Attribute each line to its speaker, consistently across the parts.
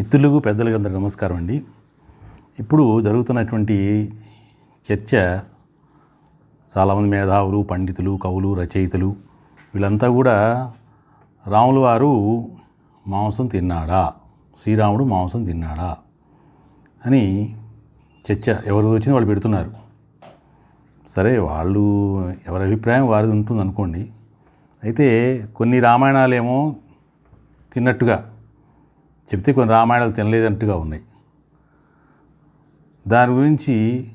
Speaker 1: మిత్రులకు పెద్దలకు అందరు నమస్కారం అండి. ఇప్పుడు జరుగుతున్నటువంటి చర్చ చాలామంది మేధావులు పండితులు కవులు రచయితలు వీళ్ళంతా కూడా రాముల వారు మాంసం తిన్నాడా? శ్రీరాముడు మాంసం తిన్నాడా? అని చర్చ ఎవరు వచ్చింది వాళ్ళు పెడుతున్నారు. సరే వాళ్ళు ఎవరి అభిప్రాయం వారిది ఉంటుంది అనుకోండి అయితే కొన్ని రామాయణాలేమో తిన్నట్టుగా చెప్తే కొన్ని రామాయణాలు తినలేదంటుగా ఉన్నాయి. దాని గురించి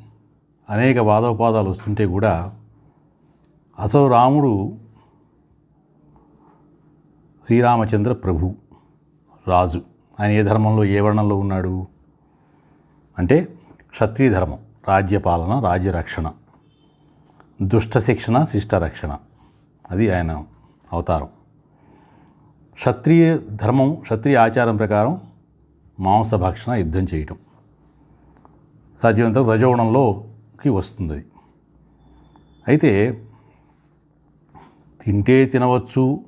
Speaker 1: అనేక వాదోపాదాలు వస్తుంటే కూడా అసలు రాముడు శ్రీరామచంద్ర ప్రభు రాజు. ఆయన ఏ ధర్మంలో ఏ వర్ణంలో ఉన్నాడు? అంటే క్షత్రియ ధర్మం రాజ్యపాలన రాజ్యరక్షణ దుష్ట శిక్షణ శిష్ట రక్షణ. అది ఆయన అవతారం. క్షత్రియ ధర్మం క్షత్రియ ఆచారం ప్రకారం మాంసభక్షణ యుద్ధం చేయటం. సాధ్యమంత రజోగుణంలోకి వస్తుంది. అది అయితే తింటే తినవచ్చు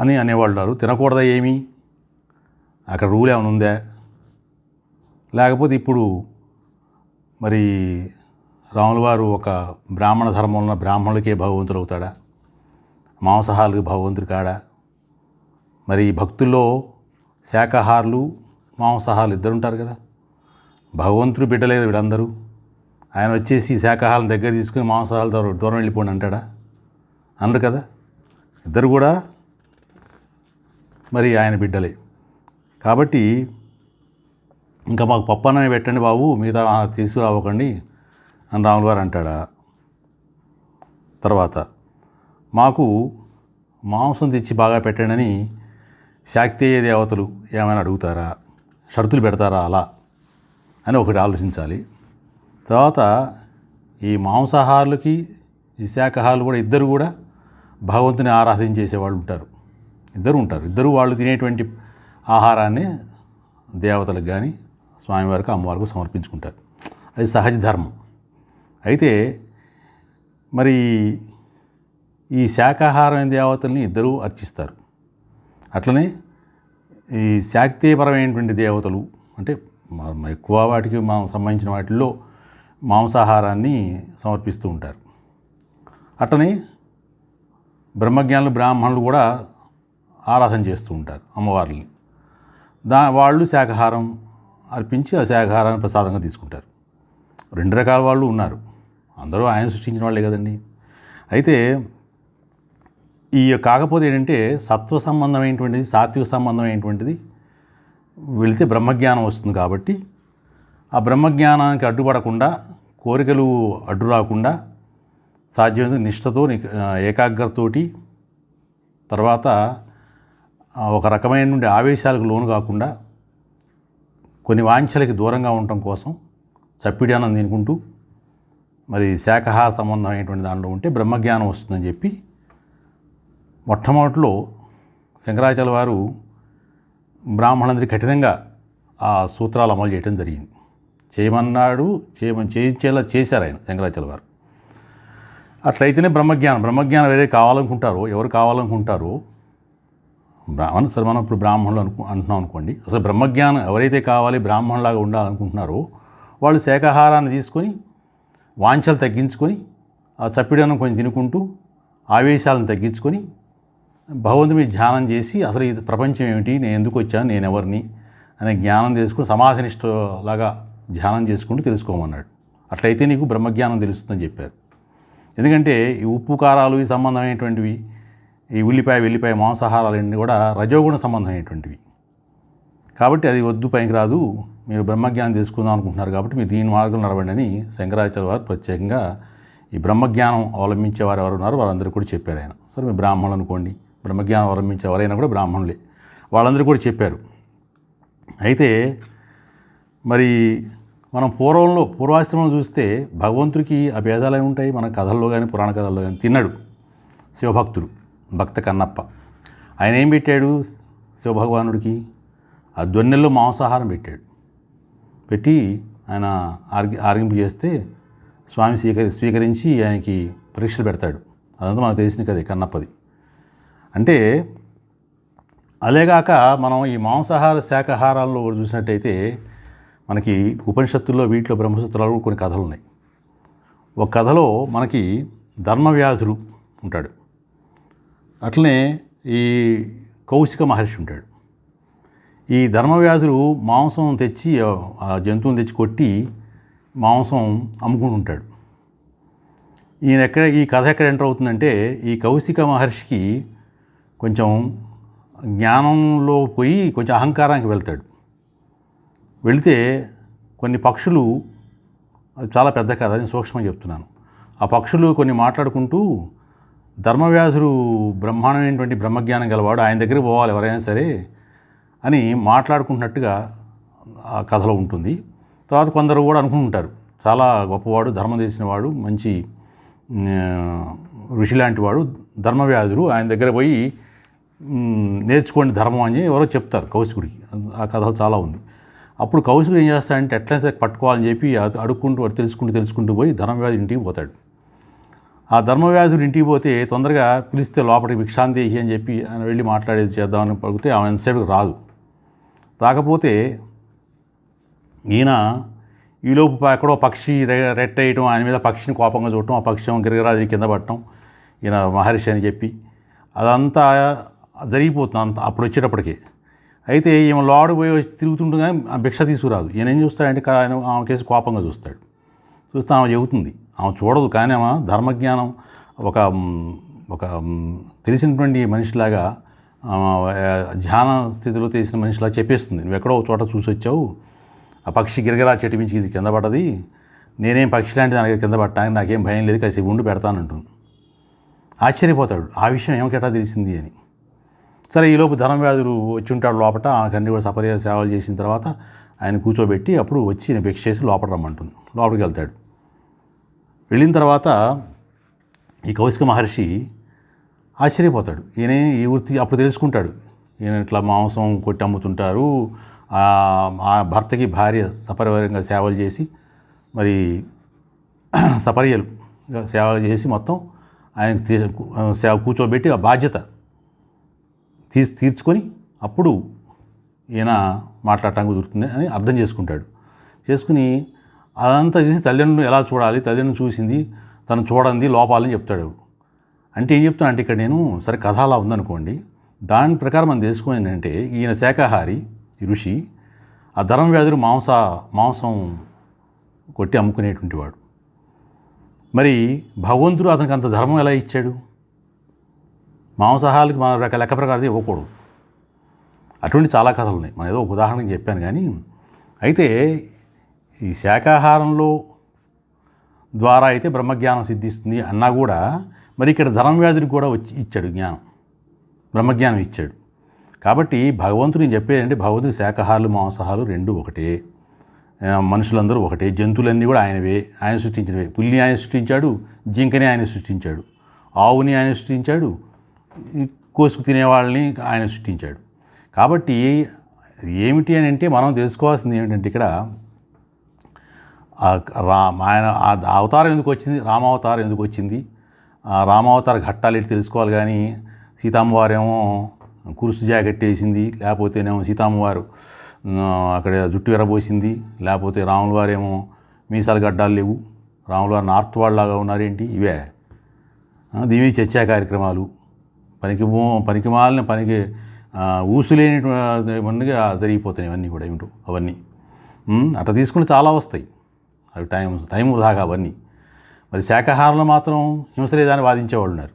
Speaker 1: అని అనేవాళ్ళు ఉన్నారు. తినకూడదా ఏమి? అక్కడ రూల్ ఏమైనా ఉందా? లేకపోతే ఇప్పుడు మరి రాముల వారు ఒక బ్రాహ్మణ ధర్మంలో ఉన్న బ్రాహ్మణులకే భగవంతుడు అవుతాడా? మాంసాహారులకు భగవంతుడు కాడా? మరి భక్తుల్లో శాకాహారులు మాంసాహారులు ఇద్దరు ఉంటారు కదా. భగవంతుడు బిడ్డలేదు వీడందరూ. ఆయన వచ్చేసి శాకాహారం దగ్గర తీసుకుని మాంసాహారాలు దూరం దూరం వెళ్ళిపోండి అంటాడా? అనరు కదా. ఇద్దరు కూడా మరి ఆయన బిడ్డలే. కాబట్టి ఇంకా మాకు పప్పు అన్నమే పెట్టండి బాబు మిగతా తీసుకురావకండి అని రాములు గారు అంటాడా? తర్వాత మాకు మాంసం తెచ్చి బాగా పెట్టండి అని శాక్తేయ దేవతలు ఏమైనా అడుగుతారా? షరతులు పెడతారా అలా? అని ఒకటి ఆలోచించాలి. తర్వాత ఈ మాంసాహారులకి ఈ శాకాహారులు కూడా ఇద్దరు కూడా భగవంతుని ఆరాధన చేసేవాళ్ళు ఉంటారు. ఇద్దరు ఉంటారు. ఇద్దరు వాళ్ళు తినేటువంటి ఆహారాన్ని దేవతలకు కానీ స్వామివారికి అమ్మవారికి సమర్పించుకుంటారు. అది సహజ ధర్మం. అయితే మరి ఈ శాకాహారం దేవతల్ని ఇద్దరూ అర్చిస్తారు. అట్లనే ఈ శాక్తీయపరమైనటువంటి దేవతలు అంటే ఎక్కువ వాటికి మా సంబంధించిన వాటిల్లో మాంసాహారాన్ని సమర్పిస్తూ ఉంటారు. అట్లనే బ్రహ్మజ్ఞానులు బ్రాహ్మణులు కూడా ఆరాధన చేస్తూ ఉంటారు అమ్మవార్లని. దా వాళ్ళు శాకాహారం అర్పించి ఆ శాకాహారాన్ని ప్రసాదంగా తీసుకుంటారు. రెండు రకాల వాళ్ళు ఉన్నారు. అందరూ ఆయన సృష్టించిన వాళ్ళే కదండి. అయితే ఈ కాకపోతే ఏంటంటే సత్వ సంబంధమైనటువంటిది సాత్విక సంబంధమైనటువంటిది వెళితే బ్రహ్మజ్ఞానం వస్తుంది కాబట్టి ఆ బ్రహ్మజ్ఞానానికి అడ్డుపడకుండా కోరికలు అడ్డు రాకుండా సాధ్యమైన నిష్ఠతో ఏకాగ్రతతోటి తర్వాత ఒక రకమైనటువంటి ఆవేశాలకు లోను కాకుండా కొన్ని వాంఛలకి దూరంగా ఉండటం కోసం చప్పిడానం తినుకుంటూ మరి శాఖాహార సంబంధమైనటువంటి దాంట్లో ఉంటే బ్రహ్మజ్ఞానం వస్తుందని చెప్పి మొట్టమొదటిలో శంకరాచార్య వారు బ్రాహ్మణులందరికీ కఠినంగా ఆ సూత్రాలు అమలు చేయడం జరిగింది. చేయమన్నాడు చేయమని చేయించేలా చేశారు ఆయన శంకరాచార్య వారు. అట్లయితేనే బ్రహ్మజ్ఞానం బ్రహ్మజ్ఞానం ఏదైతే కావాలనుకుంటారో ఎవరు కావాలనుకుంటారో బ్రాహ్మణ సరే మనం ఇప్పుడు బ్రాహ్మణులు అనుకు అంటున్నాం అనుకోండి అసలు బ్రహ్మజ్ఞానం ఎవరైతే కావాలి బ్రాహ్మణులాగా ఉండాలనుకుంటున్నారో వాళ్ళు శాఖాహారాన్ని తీసుకొని వాంఛలు తగ్గించుకొని ఆ చప్పిడనం కొంచెం తినుకుంటూ ఆవేశాలను తగ్గించుకొని భగవంతు మీద ధ్యానం చేసి అసలు ఇది ప్రపంచం ఏమిటి? నేను ఎందుకు వచ్చాను? నేను ఎవరిని? అనే జ్ఞానం తెలుసుకుని సమాధినిష్టలాగా ధ్యానం చేసుకుంటూ తెలుసుకోమన్నాడు. అట్లయితే నీకు బ్రహ్మజ్ఞానం తెలుస్తుందని చెప్పారు. ఎందుకంటే ఈ ఉప్పు కారాలు ఈ సంబంధమైనటువంటివి ఈ ఉల్లిపాయ వెల్లిపాయ మాంసాహారాలు అన్నీ కూడా రజోగుణ సంబంధమైనటువంటివి కాబట్టి అది వద్దు పైకి రాదు. మీరు బ్రహ్మజ్ఞానం తెలుసుకుందాం అనుకుంటున్నారు కాబట్టి మీరు దీని మార్గం నడవండి అని శంకరాచార్య వారు ప్రత్యేకంగా ఈ బ్రహ్మజ్ఞానం అవలంబించే వారు ఎవరు ఉన్నారో వారందరూ కూడా చెప్పారు ఆయన. సరే మీరు బ్రాహ్మణులు అనుకోండి. బ్రహ్మజ్ఞానం అవలంబించే ఎవరైనా కూడా బ్రాహ్మణులే. వాళ్ళందరూ కూడా చెప్పారు. అయితే మరి మనం పూర్వంలో పూర్వాశ్రమం చూస్తే భగవంతుడికి ఆ భేదాలు ఏమి ఉంటాయి? మన కథల్లో కానీ పురాణ కథల్లో కానీ తిన్నాడు శివభక్తుడు భక్త కన్నప్ప. ఆయన ఏం పెట్టాడు? శివభగవానుడికి ఆ దొన్నెల్లో మాంసాహారం పెట్టాడు. పెట్టి ఆయన ఆర్గి ఆర్గింపు చేస్తే స్వామి స్వీకరి స్వీకరించి ఆయనకి పరీక్షలు పెడతాడు. అదంతా మనకు తెలిసిన కదే కన్నప్పది. అంటే అలేగాక మనం ఈ మాంసాహార శాకాహారాల్లో చూసినట్టయితే మనకి ఉపనిషత్తుల్లో వీటిలో బ్రహ్మసూత్రాలు కొన్ని కథలు ఉన్నాయి. ఒక కథలో మనకి ధర్మవ్యాధుడు ఉంటాడు. అట్లనే ఈ కౌశిక మహర్షి ఉంటాడు. ఈ ధర్మవ్యాధుడు మాంసం తెచ్చి ఆ జంతువుని తెచ్చి కొట్టి మాంసం అమ్ముకుంటుంటాడు. ఈయన ఎక్కడ ఈ కథ ఎక్కడ ఎంటర్ అవుతుందంటే ఈ కౌశిక మహర్షికి కొంచెం జ్ఞానంలో పోయి కొంచెం అహంకారానికి వెళ్తాడు. వెళితే కొన్ని పక్షులు అది చాలా పెద్ద కథ నేను సూక్ష్మంగా చెప్తున్నాను. ఆ పక్షులు కొన్ని మాట్లాడుకుంటూ ధర్మవ్యాసుడు బ్రహ్మాండమైనటువంటి బ్రహ్మజ్ఞానం గలవాడు ఆయన దగ్గరికి పోవాలి ఎవరైనా సరే అని మాట్లాడుకుంటున్నట్టుగా ఆ కథలో ఉంటుంది. తర్వాత కొందరు కూడా అనుకుంటుంటారు చాలా గొప్పవాడు ధర్మం చేసిన వాడు మంచి ఋషి లాంటి వాడు ధర్మవ్యాధుడు ఆయన దగ్గర పోయి నేర్చుకోండి ధర్మం అని ఎవరో చెప్తారు కౌశికుడికి. ఆ కథ చాలా ఉంది. అప్పుడు కౌశికుడు ఏం చేస్తాడంటే ఎట్లా సరే పట్టుకోవాలని చెప్పి అడుక్కుంటూ వాడు తెలుసుకుంటూ తెలుసుకుంటూ పోయి ధర్మవ్యాధి ఇంటికి పోతాడు. ఆ ధర్మవ్యాధుడు ఇంటికి పోతే తొందరగా పిలిస్తే లోపలికి భిక్షాందేహి అని చెప్పి ఆయన వెళ్ళి మాట్లాడేది చేద్దామని పడితే ఆమె ఎంతసేపు రాదు. రాకపోతే ఈయన ఈలోపు ఎక్కడో పక్షి రె- రెట్టేయటం ఆయన మీద పక్షిని కోపంగా చూడటం ఆ పక్షం గిరిగరాజుని కింద పడటం ఈయన మహర్షి అని చెప్పి అదంతా జరిగిపోతుంది అంత అప్పుడు వచ్చేటప్పటికి. అయితే ఈమె లోడు పోయి వచ్చి ఆ భిక్ష తీసుకురాదు. ఈయన ఏం చూస్తాడంటే ఆయన ఆమె కేసు కోపంగా చూస్తాడు. చూస్తే ఆమె చెబుతుంది. ఆమె చూడదు కానీ ఆమె ధర్మజ్ఞానం ఒక ఒక తెలిసినటువంటి మనిషిలాగా ఆమె, ధ్యాన స్థితిలో తెలిసిన మనిషిలా చెప్పేస్తుంది. నువ్వు ఎక్కడో చోట చూసి వచ్చావు. ఆ పక్షి గిరగిరా చెట్టు మించి ఇది కింద పడ్డది. నేనేం పక్షి లాంటి దానికి కింద పట్టడానికి నాకేం భయం లేదు. కాసేపు ఉండి పెడతానంటుంది. ఆశ్చర్యపోతాడు. ఆ విషయం ఏమకెటా తెలిసింది అని. సరే ఈలోపు ధర్మవ్యాధుడు వచ్చి ఉంటాడు లోపల ఆమెకన్నీ కూడా సపర్య సేవలు చేసిన తర్వాత ఆయన కూర్చోబెట్టి అప్పుడు వచ్చి ఈయన భిక్ష చేసి లోపల రమ్మంటుంది. లోపలికి వెళ్తాడు. వెళ్ళిన తర్వాత ఈ కౌశిక మహర్షి ఆశ్చర్యపోతాడు. ఈయన ఈ వృత్తి అప్పుడు తెలుసుకుంటాడు. ఈయన ఇట్లా మాంసం కొట్టి అమ్ముతుంటారు. ఆ భర్తకి భార్య సపరివారంగా సేవలు చేసి మరి సపర్యలు సేవ చేసి మొత్తం ఆయన సేవ కూర్చోబెట్టి ఆ బాధ్యత తీర్చి తీర్చుకొని అప్పుడు ఈయన మాట్లాడటానికి కుదురుతుంది అని అర్థం చేసుకుంటాడు. చేసుకుని అదంతా చేసి తల్లిదండ్రులు ఎలా చూడాలి తల్లిదండ్రులు చూసింది తను చూడంది లోపాలని చెప్తాడు. అంటే ఏం చెప్తాను అంటే ఇక్కడ నేను సరే కథ అలా ఉందనుకోండి. దాని ప్రకారం మనం తెలుసుకుని ఏంటంటే ఈయన శాకాహారి ఋషి ఆ ధర్మవ్యాధుడు మాంస మాంసం కొట్టి అమ్ముకునేటువంటి వాడు. మరి భగవంతుడు అతనికి అంత ధర్మం ఎలా ఇచ్చాడు? మాంసాహాలకి మన రక లెక్క ప్రకారం ఇవ్వకూడదు. అటువంటి చాలా కథలు ఉన్నాయి. మన ఏదో ఒక ఉదాహరణకి చెప్పాను కానీ అయితే ఈ శాకాహారంలో ద్వారా అయితే బ్రహ్మజ్ఞానం సిద్ధిస్తుంది అన్నా కూడా మరి ఇక్కడ ధర్మవ్యాధుడికి కూడా వచ్చి ఇచ్చాడు జ్ఞానం. బ్రహ్మజ్ఞానం ఇచ్చాడు. కాబట్టి భగవంతుడు నేను చెప్పేది అంటే భగవంతుడి శాకాహారాలు మాంసాహాలు రెండు ఒకటే. మనుషులందరూ ఒకటే. జంతువులన్నీ కూడా ఆయనవే. ఆయన సృష్టించినవే. పుల్లిని ఆయన సృష్టించాడు జింకని ఆయన సృష్టించాడు ఆవుని ఆయన సృష్టించాడు కోసుకు తినేవాళ్ళని ఆయన సృష్టించాడు. కాబట్టి ఏమిటి అని అంటే మనం తెలుసుకోవాల్సింది ఏమిటంటే ఇక్కడ రా ఆయన ఆ అవతారం ఎందుకు వచ్చింది? రామావతారం ఎందుకు వచ్చింది? ఆ రామావతార ఘట్టాలు ఏంటి తెలుసుకోవాలి కానీ సీతమ్మవారేమో కురుసు జాకెట్ వేసింది లేకపోతేనేమో సీతమ్మవారు అక్కడ జుట్టు విరబోసింది లేకపోతే రాముల వారేమో మీసాలు గడ్డాలు లేవు. రాముల వారు నార్త్ వాళ్ళలాగా ఉన్నారేంటి? ఇవే. దీవి చర్చా కార్యక్రమాలు. పనికి పనికి మాలిన పనికి ఆ, జరిగిపోతాయి ఇవన్నీ కూడా ఏమిటో అవన్నీ. అట్లా తీసుకుంటే చాలా వస్తాయి. అవి టైం టైం దాకా అవన్నీ. మరి శాకాహారంలో మాత్రం హింస లేదని వాదించేవాళ్ళు ఉన్నారు.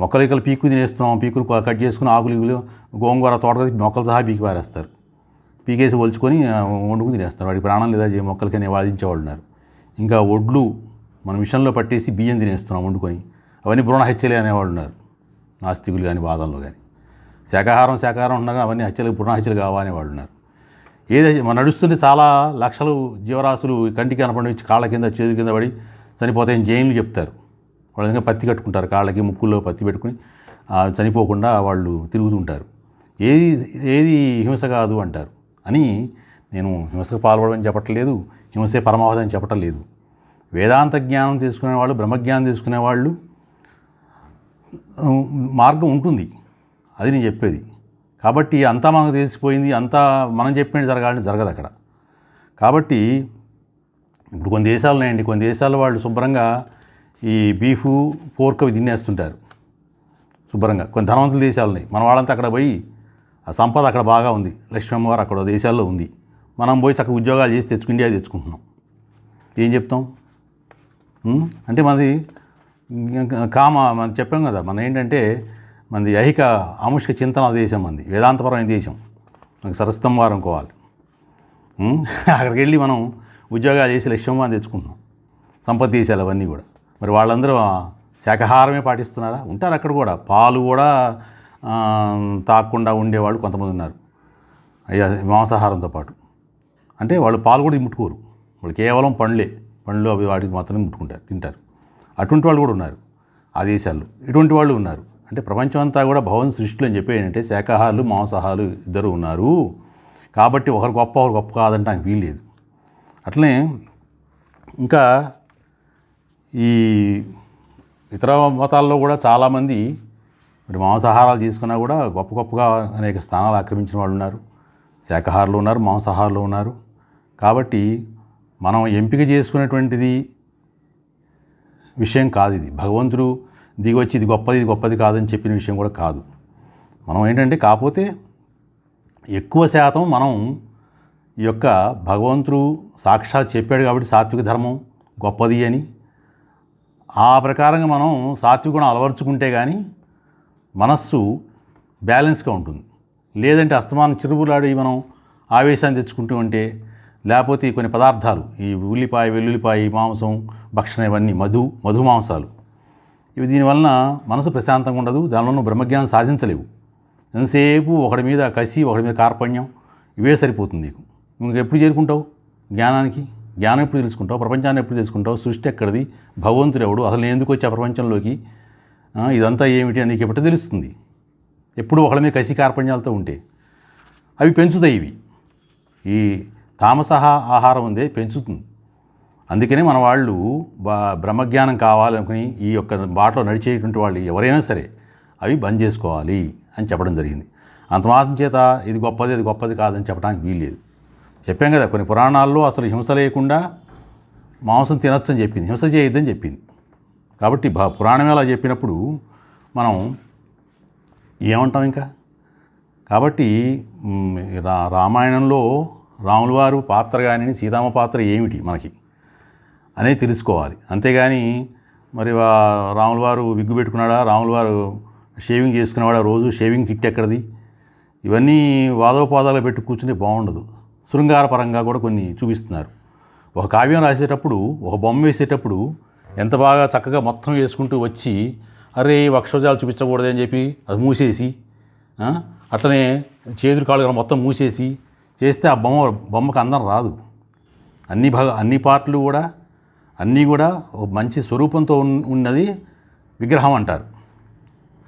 Speaker 1: మొక్కలు ఇకలు పీకు తినేస్తున్నాం పీకులు కట్ చేసుకుని ఆకులు ఇగులు గోంగూర తోట మొక్కలు సహా పీకి పారేస్తారు. పీకేసి ఒలుచుకొని వండుకుని తినేస్తారు. వాడికి ప్రాణం లేదా మొక్కలకనే వాదించేవాళ్ళు ఉన్నారు. ఇంకా ఒడ్లు మన మిషన్లో పట్టేసి బియ్యం తినేస్తున్నాం వండుకొని అవన్నీ భ్రూణ హత్యలే అనేవాళ్ళు ఉన్నారు. నాస్తికులు కానీ వాదనలు కానీ. శాకాహారం శాకాహారం ఉండగా అవన్నీ హత్యలు భ్రూణ హత్యలు వాళ్ళు ఉన్నారు. ఏదైతే మన నడుస్తుంటే చాలా లక్షలు జీవరాశులు కంటికి కనపడి కాళ్ళ కింద చేతి కింద పడి చనిపోతాయని జైన్లు చెప్తారు. వాళ్ళు ఇంకా పత్తి కట్టుకుంటారు కాళ్ళకి ముక్కుల్లో పత్తి పెట్టుకుని చనిపోకుండా వాళ్ళు తిరుగుతుంటారు. ఏది ఏది హింస కాదు అంటారు. అని నేను హింసకు పాల్పడమని చెప్పట్లేదు హింసే పరమావధి అని చెప్పటం లేదు వేదాంత జ్ఞానం తీసుకునేవాళ్ళు బ్రహ్మజ్ఞానం తీసుకునేవాళ్ళు వాళ్ళు మార్గం ఉంటుంది. అది నేను చెప్పేది. కాబట్టి అంతా మనకు తెలిసిపోయింది అంతా మనం చెప్పినట్టు జరగాలని జరగదు అక్కడ. కాబట్టి ఇప్పుడు కొన్ని దేశాలు ఉన్నాయండి. కొన్ని దేశాల వాళ్ళు శుభ్రంగా ఈ బీఫ్ పోర్క్ అవి తినేస్తుంటారు. శుభ్రంగా. కొన్ని ధనవంతుల దేశాలు ఉన్నాయి. మన వాళ్ళంతా అక్కడ పోయి ఆ సంపద అక్కడ బాగా ఉంది. లక్ష్మీ అమ్మవారు అక్కడ దేశాల్లో ఉంది. మనం పోయి చక్కగా ఉద్యోగాలు చేసి తెచ్చుకు ఇండియా తెచ్చుకుంటున్నాం. ఏం చెప్తాం? అంటే మనది కామ మనం చెప్పాం కదా మన ఏంటంటే మనది ఐహిక ఆముష్క చింతన దేశం మంది వేదాంతపరమైన దేశం. మనకి సరస్తం వారం కోవాలి అక్కడికి వెళ్ళి మనం ఉద్యోగాలు చేసి లక్ష్యం తెచ్చుకుంటున్నాం. సంపత్తి దేశాలు అవన్నీ కూడా. మరి వాళ్ళందరూ శాకాహారమే పాటిస్తున్నారా? ఉంటారు అక్కడ కూడా. పాలు కూడా తాకుండా ఉండేవాళ్ళు కొంతమంది ఉన్నారు. అయ్యా మాంసాహారంతో పాటు. అంటే వాళ్ళు పాలు కూడా ముట్టుకోరు. వాళ్ళు కేవలం పండ్లే. పండ్లు అవి వాటికి మాత్రమే ముట్టుకుంటారు తింటారు. అటువంటి వాళ్ళు కూడా ఉన్నారు ఆ దేశాల్లో ఇటువంటి వాళ్ళు ఉన్నారు. అంటే ప్రపంచం అంతా కూడా భవన్ సృష్టిలో అని చెప్పి ఏంటంటే శాకాహారులు మాంసాహారులు ఇద్దరు ఉన్నారు. కాబట్టి ఒకరు గొప్ప ఒకరు గొప్ప కాదంటే నాకు వీల్లేదు అట్లనే ఇంకా ఈ ఇతర మతాల్లో కూడా చాలామంది మరి మాంసాహారాలు తీసుకున్నా కూడా గొప్ప గొప్పగా అనేక స్థానాలు ఆక్రమించిన వాళ్ళు ఉన్నారు. శాకాహారులు ఉన్నారు మాంసాహారులు ఉన్నారు. కాబట్టి మనం ఎంపిక చేసుకునేటువంటిది విషయం కాదు ఇది. భగవంతుడు దిగొచ్చి ఇది గొప్పది ఇది గొప్పది కాదని చెప్పిన విషయం కూడా కాదు. మనం ఏంటంటే కాకపోతే ఎక్కువ శాతం మనం ఈ యొక్క భగవంతుడు సాక్షాత్ చెప్పాడు కాబట్టి సాత్విక ధర్మం గొప్పది అని ఆ ప్రకారంగా మనం సాత్విక గుణం అలవర్చుకుంటే కానీ మనస్సు బ్యాలెన్స్గా ఉంటుంది. లేదంటే అస్తమానం చిరుబులాడి మనం ఆవేశాన్ని తెచ్చుకుంటూ ఉంటే లేకపోతే కొన్ని పదార్థాలు ఈ ఉల్లిపాయ వెల్లుల్లిపాయ మాంసం భక్షణ ఇవన్నీ మధు మధు మాంసాలు. ఇవి దీనివలన మనసు ప్రశాంతంగా ఉండదు దానిలో బ్రహ్మజ్ఞానం సాధించలేవు. ఎంతసేపు ఒకడి మీద కసి ఒకడి మీద కార్పణ్యం ఇవే సరిపోతుంది నీకు. నువ్వు ఎప్పుడు చేరుకుంటావు? జ్ఞానానికి? జ్ఞానం ఎప్పుడు తెలుసుకుంటావు? ప్రపంచాన్ని ఎప్పుడు తెలుసుకుంటావు? సృష్టి ఎక్కడిది? భగవంతుడు ఎవడు? అసలు నేను ఎందుకు వచ్చా ప్రపంచంలోకి? ఇదంతా ఏమిటి అని నీకు ఎప్పుడు తెలుస్తుంది? ఎప్పుడు ఒకళ్ళ మీద కసి కార్పణ్యాలతో ఉంటే. అవి పెంచుతాయి ఇవి. ఈ తామసహ ఆహారం ఉందే పెంచుతుంది. అందుకనే మన వాళ్ళు బ్రహ్మజ్ఞానం కావాలనుకుని ఈ యొక్క బాటలో నడిచేటువంటి వాళ్ళు ఎవరైనా సరే అవి బంద్ చేసుకోవాలి అని చెప్పడం జరిగింది. అంత మాత్రం చేత ఇది గొప్పది ఇది గొప్పది కాదని చెప్పడానికి వీల్లేదు. చెప్పాం కదా కొన్ని పురాణాల్లో అసలు హింస లేకుండా మాంసం తినొచ్చు అని చెప్పింది. హింస చేయొద్దని చెప్పింది. కాబట్టి భ- పురాణం అలా చెప్పినప్పుడు మనం ఏమంటాం ఇంకా? కాబట్టి రా రామాయణంలో రాముల వారు పాత్ర కానీ సీతమ్మ పాత్ర ఏమిటి మనకి? అనేది తెలుసుకోవాలి. అంతేగాని మరి రాములవారు రాముల వారు విగ్గు పెట్టుకున్నాడా? రాముల వారు షేవింగ్ చేసుకునేవాడా? రోజు షేవింగ్ కిట్ ఎక్కడిది? ఇవన్నీ వాదోపాదాలు పెట్టి కూర్చుంటే బాగుండదు. శృంగారపరంగా కూడా కొన్ని చూపిస్తున్నారు. ఒక కావ్యం రాసేటప్పుడు ఒక బొమ్మ వేసేటప్పుడు ఎంత బాగా చక్కగా మొత్తం వేసుకుంటూ వచ్చి అరే ఈ వక్షోజాలు చూపించకూడదని చెప్పి అది మూసేసి అట్లనే చేతులు కాళ్ళు మొత్తం మూసేసి చేస్తే ఆ బొమ్మ బొమ్మకు అందం రాదు. అన్ని భాగ అన్ని పార్ట్లు కూడా అన్నీ కూడా ఒక మంచి స్వరూపంతో ఉన్నది విగ్రహం అంటారు.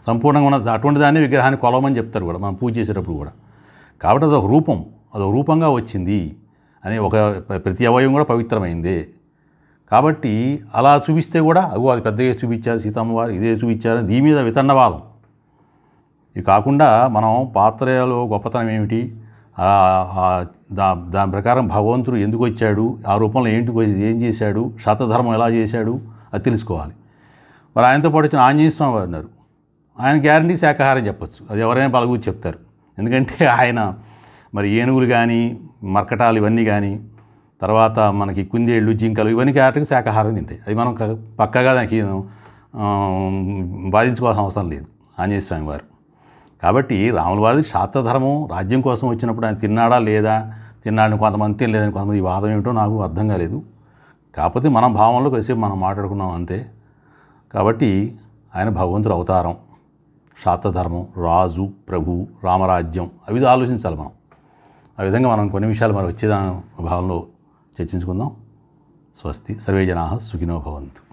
Speaker 1: సంపూర్ణంగా ఉన్న అటువంటి దాన్ని విగ్రహాన్ని కొలవమని చెప్తారు కూడా మనం పూజ చేసేటప్పుడు కూడా. కాబట్టి అదొక రూపం అదొక రూపంగా వచ్చింది అనే ఒక ప్రతి అవయవం కూడా పవిత్రమైంది. కాబట్టి అలా చూపిస్తే కూడా అగో అది పెద్దగా చూపించారు సీతమ్మ వారు ఇదే చూపించారు దీని మీద వితన్నవాదం ఇది కాకుండా మనం పాత్రలో గొప్పతనం ఏమిటి? దా దాని ప్రకారం భగవంతుడు ఎందుకు వచ్చాడు? ఆ రూపంలో ఏంటి ఏం చేశాడు? శతధర్మం ఎలా చేశాడు? అది తెలుసుకోవాలి. మరి ఆయనతో పాటు వచ్చిన ఆంజనేయ స్వామి వారు ఉన్నారు. ఆయన గ్యారంటీ శాకాహారం చెప్పొచ్చు. అది ఎవరైనా బలగూచి చెప్తారు. ఎందుకంటే ఆయన మరి ఏనుగులు కానీ మర్కటాలు ఇవన్నీ కానీ తర్వాత మనకి కుందేళ్ళు జింకలు ఇవన్నీ క్యారెక్టర్కి శాకాహారం తింటాయి. అది మనం పక్కగా దానికి బాధించుకోవాల్సిన అవసరం లేదు. ఆంజనేయ స్వామి వారు. కాబట్టి రాముల వారిది శాతధర్మం రాజ్యం కోసం వచ్చినప్పుడు ఆయన తిన్నాడా లేదా? తిన్నాడని కొంతమంది తినలేదని కొంతమంది ఈ వాదం ఏమిటో నాకు అర్థం కాలేదు. కాకపోతే మన భావంలో కాసేపు మనం మాట్లాడుకున్నాం అంతే. కాబట్టి ఆయన భగవంతుడు అవతారం శాతధర్మం రాజు ప్రభు రామరాజ్యం అవి ఆలోచించాలి మనం. ఆ విధంగా మనం కొన్ని విషయాలు మరి వచ్చేదాని భావంలో చర్చించుకుందాం. స్వస్తి. సర్వే జనా సుఖినో భవంతు.